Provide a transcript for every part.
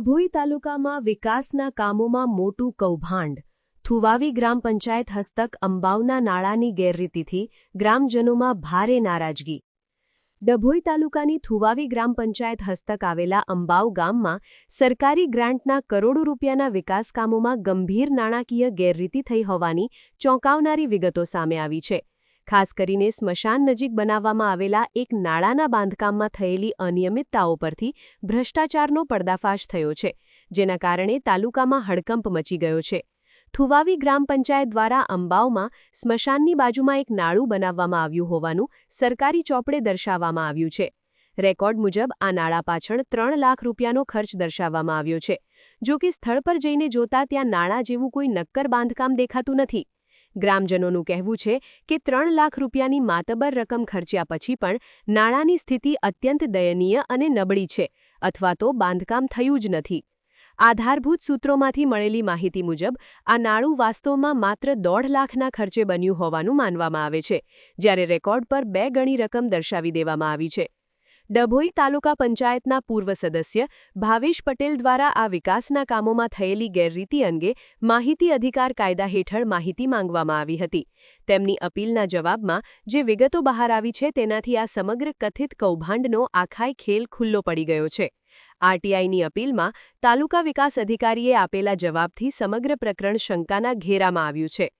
ડભોઈ તાલુકામાં વિકાસના કામોમાં મોટું કૌભાંડ. થુવાવી ગ્રામ પંચાયત હસ્તક અંબાવના નાળાની ગેરરીતિથી ગ્રામજનોમાં ભારે નારાજગી. ડભોઈ તાલુકાની થુવાવી ગ્રામ પંચાયત હસ્તક આવેલા અંબાવ ગામમાં સરકારી ગ્રાન્ટના કરોડો રૂપિયાના વિકાસ કામોમાં ગંભીર નાણાકીય ગેરરીતિ થઈ હોવાની ચોંકાવનારી વિગતો સામે આવી છે. ખાસ કરીને સ્મશાન નજીક બનાવવામાં આવેલા એક નાળાના બાંધકામમાં થયેલી અનિયમિતતાઓ પરથી ભ્રષ્ટાચારનો પર્દાફાશ થયો છે, જેના કારણે તાલુકામાં હડકંપ મચી ગયો છે. થુવાવી ગ્રામ પંચાયત દ્વારા અંબાવમાં સ્મશાનની બાજુમાં એક નાળું બનાવવામાં આવ્યું હોવાનું સરકારી ચોપડે દર્શાવવામાં આવ્યું છે. રેકોર્ડ મુજબ, આ નાળા પાછળ ત્રણ લાખ રૂપિયાનો ખર્ચ દર્શાવવામાં આવ્યો છે, જો કે સ્થળ પર જઈને જોતા ત્યાં નાળા જેવું કોઈ નક્કર બાંધકામ દેખાતું નથી. ગ્રામજનોનું કહેવું છે કે ત્રણ લાખ રૂપિયાની માતબર રકમ ખર્ચ્યા પછી પણ નાણાંની સ્થિતિ અત્યંત દયનીય અને નબળી છે, અથવા તો બાંધકામ થયું જ નથી. આધારભૂત સૂત્રોમાંથી મળેલી માહિતી મુજબ, આ નાળું વાસ્તવમાં માત્ર દોઢ લાખના ખર્ચે બન્યું હોવાનું માનવામાં આવે છે, જ્યારે રેકોર્ડ પર બે ગણી રકમ દર્શાવી દેવામાં આવી છે. ડભોઈ તાલુકા પંચાયતના પૂર્વ સદસ્ય ભાવેશ પટેલ દ્વારા આ વિકાસના કામોમાં થયેલી ગેરરીતિ અંગે માહિતી અધિકાર કાયદા હેઠળ માહિતી માંગવામાં આવી હતી. તેમની અપીલના જવાબમાં જે વિગતો બહાર આવી છે તેનાથી આ સમગ્ર કથિત કૌભાંડનો આખાય ખેલ ખુલ્લો પડી ગયો છે. આરટીઆઈની અપીલમાં તાલુકા વિકાસ અધિકારીએ આપેલા જવાબથી સમગ્ર પ્રકરણ શંકાના ઘેરામાં આવ્યું છે.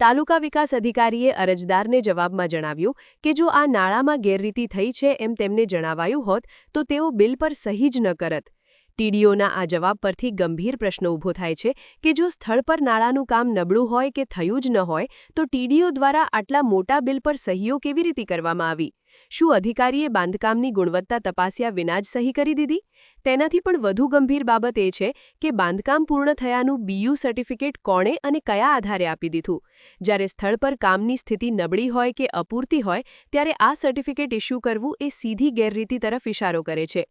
તાલુકા વિકાસ અધિકારીએ અરજદારને જવાબમાં જણાવ્યું કે જો આ નાળામાં ગેરરીતિ થઈ છે એમ તેમને જણાવાયું હોત, તો તેઓ બિલ પર સહી જ ન કરત. ટીડીઓના આ જવાબ પરથી ગંભીર પ્રશ્ન ઊભો થાય છે કે જો સ્થળ પર નાળાનું કામ નબળું હોય કે થયું જ ન હોય, તો ટીડીઓ દ્વારા આટલા મોટા બિલ પર સહીઓ કેવી રીતે કરવામાં આવી? શું અધિકારીએ બાંધકામની ગુણવત્તા તપાસ્યા વિના જ સહી કરી દીધી? તેનાથી પણ વધુ ગંભીર બાબત એ છે કે બાંધકામ પૂર્ણ થયાનું બીયુ સર્ટિફિકેટ કોણે અને કયા આધારે આપી દીધું? જ્યારે સ્થળ પર કામની સ્થિતિ નબળી હોય કે અપૂરતી હોય, ત્યારે આ સર્ટિફિકેટ ઇસ્યુ કરવું એ સીધી ગેરરીતિ તરફ ઇશારો કરે છે.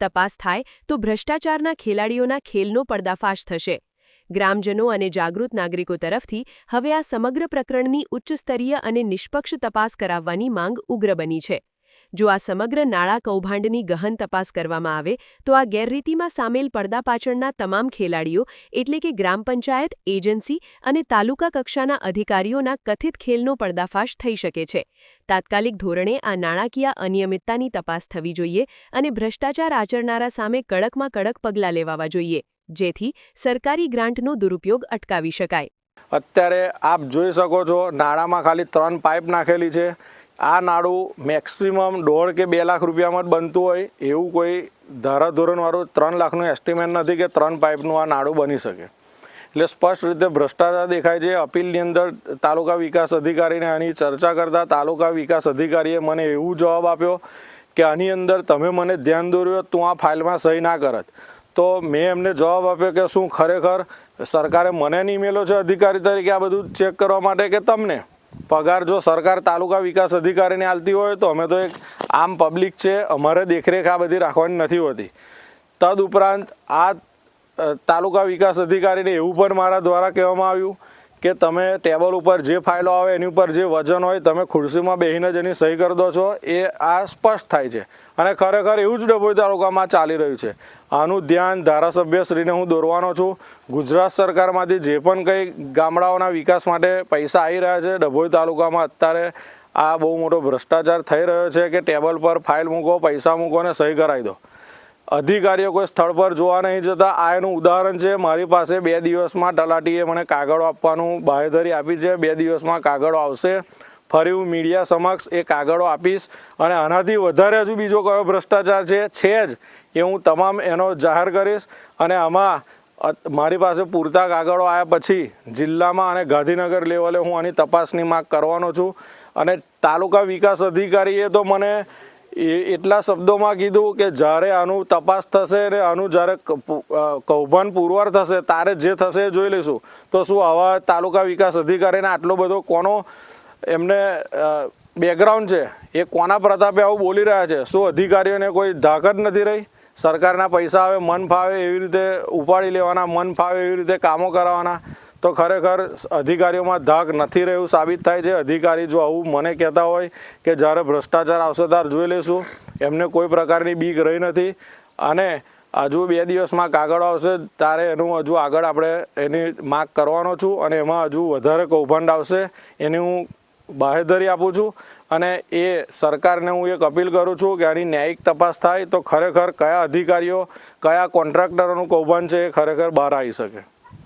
તપાસ થાય તો ભ્રષ્ટાચારના ખેલાડીઓના ખેલનો પર્દાફાશ થશે. ગ્રામજનો અને જાગૃત નાગરિકો તરફથી હવે આ સમગ્ર પ્રકરણની ઉચ્ચસ્તરીય અને નિષ્પક્ષ તપાસ કરાવવાની માંગ ઉગ્ર બની છે. જો આ સમગ્ર નાળા કૌભાંડની ગહન તપાસ કરવામાં આવે, તો આ ગેરરીતિમાં સામેલ પડદા પાછળના તમામ ખેલાડીઓ, એટલે કે ગ્રામ પંચાયત, એજન્સી અને તાલુકા કક્ષાના અધિકારીઓના કથિત ખેલનો પર્દાફાશ થઈ શકે છે. તાત્કાલિક ધોરણે આ નાણાકીય અનિયમિતતાની તપાસ થવી જોઈએ અને ભ્રષ્ટાચાર આચરનારા સામે કડકમાં કડક પગલાં લેવાવા જોઈએ. જેથી સરકારી ગ્રાન્ટનો દુરુપયોગ અટકાવી શકાય. અત્યારે આપ જોઈ શકો છો, નાળામાં ખાલી ત્રણ પાઇપ નાખેલી છે. આ નાળું મેક્સિમમ દોઢ કે બે લાખ રૂપિયામાં જ બનતું હોય. એવું કોઈ ધારાધોરણવાળું ત્રણ લાખનું એસ્ટિમેટ નથી કે ત્રણ પાઇપનું આ નાળું બની શકે. એટલે સ્પષ્ટ રીતે ભ્રષ્ટાચાર દેખાય છે. અપીલની અંદર તાલુકા વિકાસ અધિકારીને આની ચર્ચા કરતા તાલુકા વિકાસ અધિકારીએ મને એવું જવાબ આપ્યો કે, આની અંદર તમે મને ધ્યાન દોર્યું તું આ ફાઇલમાં સહી ના કરત. તો મેં એમને જવાબ આપ્યો કે શું ખરેખર સરકારે મને નહીં મેલો છે અધિકારી તરીકે આ બધું ચેક કરવા માટે કે તમને? પગાર જો સરકાર તાલુકા વિકાસ અધિકારીને આલતી હોય તો અમે તો એક આમ પબ્લિક છે, અમારે દેખરેખ આ બધી રાખવાની નથી હોતી. તદ ઉપરાંત આ તાલુકા વિકાસ અધિકારીને એવું પણ મારા દ્વારા કહેવામાં આવ્યું કે તમે ટેબલ ઉપર જે ફાઇલો આવે એની ઉપર જે વજન હોય, તમે ખુરશીમાં બેસીને જ એની સહી કરી દો છો, એ આ સ્પષ્ટ થાય છે. અને ખરેખર એવું જ ડભોઈ તાલુકામાં ચાલી રહ્યું છે. આનું ધ્યાન ધારાસભ્યશ્રીને હું દોરવાનો છું. ગુજરાત સરકારમાંથી જે પણ કંઈ ગામડાઓના વિકાસ માટે પૈસા આવી રહ્યા છે, ડભોઈ તાલુકામાં અત્યારે આ બહુ મોટો ભ્રષ્ટાચાર થઈ રહ્યો છે કે ટેબલ પર ફાઇલ મૂકો, પૈસા મૂકો અને સહી કરાવી દો. અધિકારીઓ કોઈ સ્થળ પર જોવા નહીં જતા. આ એનું ઉદાહરણ છે, મારી પાસે બે દિવસમાં તલાટીએ મને કાગળો આપવાનું બાહેધરી આપી છે. બે દિવસમાં કાગળો આવશે. ફરી હું મીડિયા સમક્ષ એ કાગળો આપીશ અને આનાથી વધારે હજુ બીજો કયો ભ્રષ્ટાચાર છે છે જ એ હું તમામ એનો જાહેર કરીશ અને આમાં મારી પાસે પૂરતા કાગળો આવ્યા પછી જિલ્લામાં અને ગાંધીનગર લેવલે હું આની તપાસની માગ કરવાનો છું. અને તાલુકા વિકાસ અધિકારીએ તો મને એ એટલા શબ્દોમાં કીધું કે જ્યારે આનું તપાસ થશે અને આનું જ્યારે કૌભાંડ પુરવાર થશે, તારે જે થશે એ જોઈ લઈશું. તો શું આવા તાલુકા વિકાસ અધિકારીને આટલો બધો કોનો એમને બેકગ્રાઉન્ડ છે, એ કોના પ્રતાપે આવું બોલી રહ્યા છે? શું અધિકારીઓને કોઈ ધાકત નથી રહી? સરકારના પૈસા આવે, મન ફાવે એવી રીતે ઉપાડી લેવાના, મન ફાવે એવી રીતે કામો કરાવવાના. તો ખરેખર અધિકારીઓમાં ધાક નથી રહ્યું સાબિત થાય છે. અધિકારી જો આવું મને કહેતા હોય કે જ્યારે ભ્રષ્ટાચાર આવશે ત્યારે જોઈ લઈશું, એમને કોઈ પ્રકારની બીક રહી નથી. અને હજુ બે દિવસમાં કાગળ આવશે, ત્યારે એનું હજુ આગળ આપણે એની માગ કરવાનો છું અને એમાં હજુ વધારે કૌભાંડ આવશે એની હું બાહેધરી આપું છું. અને એ સરકારને હું એક અપીલ કરું છું કે આની ન્યાયિક તપાસ થાય તો ખરેખર કયા અધિકારીઓ, કયા કોન્ટ્રાક્ટરોનું કૌભાંડ છે એ ખરેખર બહાર આવી શકે.